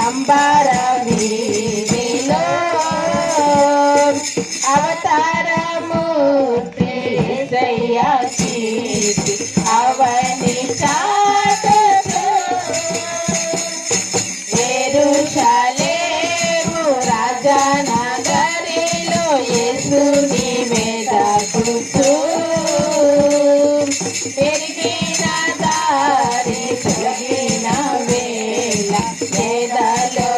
అంబరవీలో అవతారము అవతారమూర్తి da da